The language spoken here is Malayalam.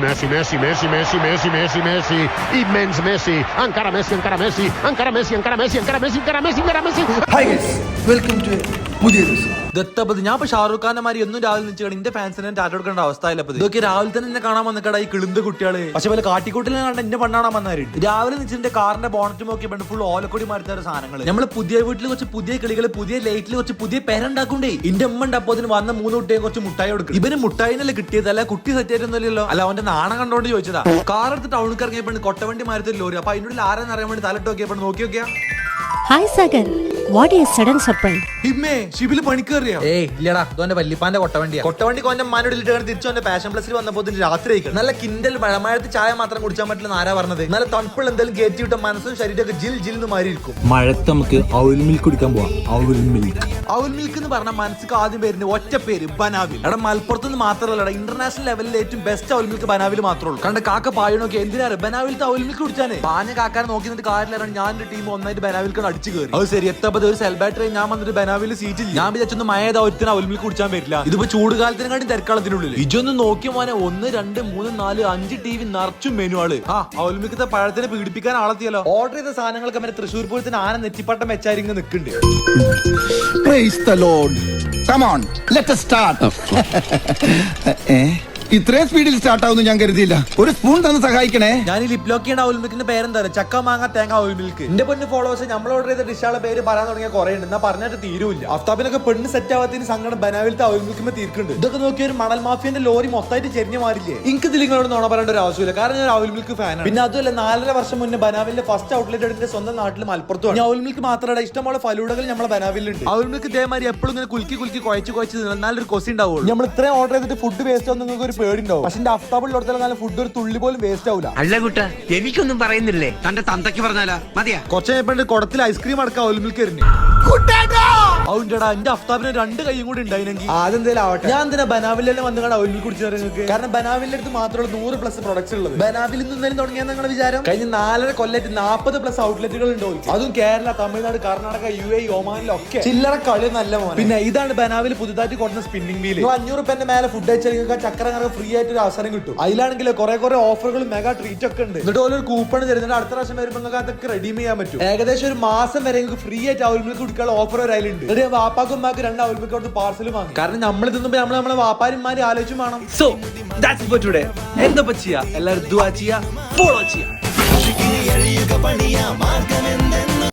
Messi, Messi, Messi, Messi, Messi, Messi, Messi, immens Messi, encara Messi, encara Messi, encara Messi, encara Messi, encara Messi, encara Messi, encara Messi. Hi guys, welcome to പുതിയ ദിവസം. ദത്തപതി ഞാൻ ഇപ്പൊ ഷാറൂഖ് ഖാന്റെ മാതിരി എന്നും രാവിലെ നിൽക്കണം എന്റെ ഫാൻസിനെ ടാറ്റ കൊടുക്കേണ്ട അവസ്ഥയില്ലപ്പത് ഇതൊക്കെ രാവിലെ തന്നെ എന്നെ കാണാൻ വന്നിക്കട ഈ കിളിന്ത് കുട്ടികൾ. പക്ഷെ പോലെ കാട്ടിക്കൂട്ടിൽ കണ്ട എന്റെ പെണ്ണാണോ വന്നവരുണ്ട് രാവിലെ നിച്ചിന്റെ കാറിന്റെ ബോണറ്റ് നോക്കി പെണ്ണ് ഫുൾ ഓലക്കൊടി മാറ്റുന്ന സാധനങ്ങൾ നമ്മൾ പുതിയ വീട്ടിൽ കുറച്ച് പുതിയ കിളികൾ പുതിയ ലൈറ്റിൽ കുറച്ച് പുതിയ പേരുണ്ടാക്കണ്ടേ ഇന്റെ അമ്മ ഉണ്ടപ്പോ അതിന് വന്ന മൂന്ന് കുട്ടിയെ കുറച്ച് മുട്ടായി കൊടുക്കും. ഇവന് മുട്ടായിനല്ലേ കിട്ടിയതല്ല അല്ല കുട്ടി സെറ്റ് ആയിട്ടൊന്നുമില്ലല്ലോ അല്ല അവന്റെ നാണം കണ്ടോണ്ട് ചോദിച്ചതാ. കാർ എടുത്ത് ടൗണിൽ ഇറങ്ങിയ പെണ്ണ് കൊട്ടവണ്ടി മാരുത്തി ലോറി അപ്പൊ അതിനുള്ളിൽ ആരെന്ന് അറിയാൻ വേണ്ടി തലട്ട് നോക്കിയ പെണ്ണ്. നോക്കി നോക്കിയാ. Hi Sagar, what is sudden surprise? ഹിമ്മേ ഷിബിൽ പണിക്കേറിയോ ഏയ് ഇല്ലടാ. ഇതോന്റെ വല്യപ്പാന്റെ കൊട്ടവണ്ടിയാ. കൊട്ടവണ്ടി കോന്റെ മാനോട് ഇട്ടിട്ട് തിരിച്ചു അവന്റെ പാഷൻ പ്ലസിൽ വന്നപ്പോ രാത്രി ആയിക്കണം. നല്ല കിൻഡൽ മഴമഴത്ത് ചായ മാത്രം കുടിച്ചാൻ പറ്റില്ല ആരാ പറഞ്ഞത്? നല്ല തണുപ്പുള്ള എന്തെങ്കിലും കയറ്റി വിട്ട മനസ്സും ശരീരമൊക്കെ ജിൽ ജിൽ എന്ന് മാറി ഇരിക്കും മഴത്ത് നമുക്ക് ഔൽ മിൽക്ക് കുടിക്കാൻ പോവാം. ഔൽ മിൽക്ക്. ഔൽ മിൽക്ക് എന്ന് പറഞ്ഞ മനസ്സിക്ക് ആദ്യം പേരിന് ഒറ്റ പേര് ബനാവിൽ. എടാ മലപ്പുറത്ത് നിന്ന് മാത്രമല്ല ഇന്റർനാഷണൽ ലെവലിൽ ഏറ്റവും ബെസ്റ്റ് ഔൽ മിൽക്ക് ബനാവിൽ മാത്രമേ ഉള്ളൂ. കണ്ട കാക്ക പായണൊക്കെ നോക്കി എന്തിനാ ബനാവിലത്തെ ഔൽ മിൽക്ക് കുടിച്ചാനേ. പാഞ്ഞ കാക്കാനെ നോക്കി നിന്നിട്ട് കാര്യമില്ല ഞാൻ ടീം ഒന്നായിട്ട് ബനാവിൽക്ക് അടിച്ചു കയറി. അത് ശരി എത്തപ്പത് ഒരു സെൽ ബാറ്ററി ഞാൻ വന്നിട്ട് ബനാവിൽ സീറ്റ് ഞാൻ വിചാരിച്ചൊന്ന് മഴ ഒരുത്തിന് മിൽക്ക് കുടിച്ചാൻ പറ്റില്ല ഇതിപ്പോ ചൂട് കാലത്തിനെക്കാട്ടി തിരക്കാളത്തിനുള്ളിൽ ഇജൊന്ന് നോക്കി മോനെ ഒന്ന് രണ്ട് മൂന്ന് നാല് അഞ്ച് ടി വി നിറച്ചും മെനു ആൾ. ആ ഔൽ മിൽക്കത്തെ പഴത്തിനെ പീഡിപ്പിക്കാൻ ആളെത്തിയല്ലോ. ഓർഡർ ചെയ്ത സാധനങ്ങളൊക്കെ മറ്റേ തൃശ്ശൂർ പൂരത്തിന് ആന നെറ്റിപ്പട്ടം വെച്ചാരിങ്ങ് നിൽക്കുന്നുണ്ട്. Come on, let us start. ഏ? ഇത്രയും സ്പീഡിൽ സ്റ്റാർട്ട് ആവുന്നു ഞാൻ കരുതിയില്ല. ഒരു സ്പൂൺ തന്ന് സഹായിക്കണേ. ഞാൻ ഈ ലിപ് ലോക്ക് ചെയ്യേണ്ട ഓയിൽ മിൽക്കിന്റെ പേരെന്താ ചക്ക മാങ്ങ തേങ്ങ ഓയിൽ മിൽക്ക് എന്റെ പൊന്ന് ഫോളോവേഴ്സ് നമ്മൾ ഓർഡർ ചെയ്ത ഡിഷാളെ പേര് പറയാൻ തുടങ്ങിയ കുറെ ഉണ്ട് എന്നാ പറഞ്ഞിട്ട് തീരുമില്ല അഫ്താബിനൊക്കെ പെണ്ണ് സെറ്റ് ആവാത്തതിന് സങ്കടം ബനാവിലത്തെ ഓയിൽ മിൽക്കുമ്പോൾ തീർക്കുന്നുണ്ട്. ഇതൊക്കെ നോക്കിയ ഒരു മണൽ മാഫിയന്റെ ലോറി മൊത്തമായിട്ട് ചെരിഞ്ഞു മാറില്ലേ? എനിക്ക് ഇതിൽ നിങ്ങളോട് നോണ പറയേണ്ട ഒരു ആവശ്യമില്ല. കാരണം ഞാൻ ഓയിൽ മിൽക്ക് ഫാനാണ് പിന്നെ അതുമല്ല നാലര വർഷം മുന്നേ ബനാവിലെ ഫസ്റ്റ് ഔട്ട്ലെറ്റ് എടുത്തിന്റെ സ്വന്തം നാട്ടിൽ മലപ്പുറത്തും ഞാൻ മിൽക്ക് മാത്രമല്ല ഇഷ്ടമുള്ള ഫലൂടകൾ നമ്മളെ ബനാവിലുണ്ട്. ഓയിൽ മിൽക്ക് ഇതേമാതിരി എപ്പോഴും ഇങ്ങനെ കുലുക്കി കുലുക്കി കുഴച്ച് കുഴച്ച് നല്ലൊരു കൊസി ഉണ്ടാവുള്ളൂ. നമ്മൾ ഇത്രയും ഓർഡർ ചെയ്തിട്ട് ഫുഡ് വേസ്റ്റ് ഒന്നും നിങ്ങൾക്ക് ഒരു പേടി ഉണ്ടാവും പക്ഷെ എന്റെ അഫ്താബിലുള്ള നല്ല ഫുഡ് ഒരു തുള്ളി പോലും വേസ്റ്റ് ആവില്ല അല്ല കുട്ട എനിക്കൊന്നും പറയുന്നില്ലേ? തന്റെ തന്തയ്ക്ക് പറഞ്ഞാലാ? മതിയാ. കുറച്ച് കഴിഞ്ഞപ്പോ കുടത്തിൽ ഐസ്ക്രീം അടക്കം ഔൽ മിൽക്ക് എറിഞ്ഞു ഔണ്ടടാ എന്റെ അഫ്താബിന് രണ്ട് കൈയും കൂടി ഉണ്ടായിരുന്നെങ്കിൽ എന്തായാലും ആവട്ടെ ഞാൻ എന്തിനാ ബനാവിലെല്ലാം വന്ന് കാണാൻ മിൽക്ക് കുടിച്ചു നിങ്ങൾക്ക്? കാരണം ബനാവിലെ അടുത്ത് മാത്രമേ നൂറ് പ്ലസ് പ്രൊഡക്ട്സ് ഉള്ളത്. ബനാവിൽ നിന്ന് എന്തായാലും തുടങ്ങിയ നിങ്ങളുടെ വിചാരം? കഴിഞ്ഞ നാലര കൊല്ലറ്റ് നാൽപ്പത് പ്ലസ് ഔട്ട്ലെറ്റുകൾ ഉണ്ട്. അതും കേരള തമിഴ്നാട് കർണാടക യു എ ഒമാനിലൊക്കെ. ചില്ലറ കളി നല്ല മോനെ. പിന്നെ ഇതാണ് ബനാവിൽ പുതുതായിട്ട് കൊടുക്കുന്ന സ്പിന്നിംഗ് വീൽ അഞ്ഞൂറ് രൂപന്റെ മേലെ ഫുഡ് അയച്ചാൽ നിങ്ങൾക്ക് ചക്ര കറങ്ങാൻ ഫ്രീ ആയിട്ട് ഒരു അവസരം കിട്ടും. അതിലാണെങ്കിൽ കുറെ കുറെ ഓഫറുകളും മെഗാ ട്രീറ്റ് ഒക്കെ ഉണ്ട്. എന്നിട്ട് ഓരോ കൂപ്പൺ തരുന്നുണ്ട്. അടുത്ത പ്രാവശ്യം വരുമ്പോൾ നിങ്ങൾക്ക് അതൊക്കെ റെഡീം ചെയ്യാൻ പറ്റും. ഏകദേശം ഒരു മാസം വരെ നിങ്ങൾക്ക് ഫ്രീ ആയിട്ട് അവർക്ക് കൊടുക്കാനുള്ള ഓഫർ ഒരു അതിലുണ്ട് എന്നിട്ട് വാപ്പാക്കും ഉമ്മാക്കും രണ്ട് ഔൽ പാർസൽ വാങ്ങി. കാരണം നമ്മൾ തിന്നുമ്പോൾ നമ്മൾ നമ്മളെ വാപ്പാരിമാര് ആലോചിച്ചും വേണം സോ ദാറ്റ്സ് ഫോർ ടുഡേ എന്താ ചെയ്യാ? എല്ലാവരും ദുആ ചെയ്യാ ഫോളോ ചെയ്യാ.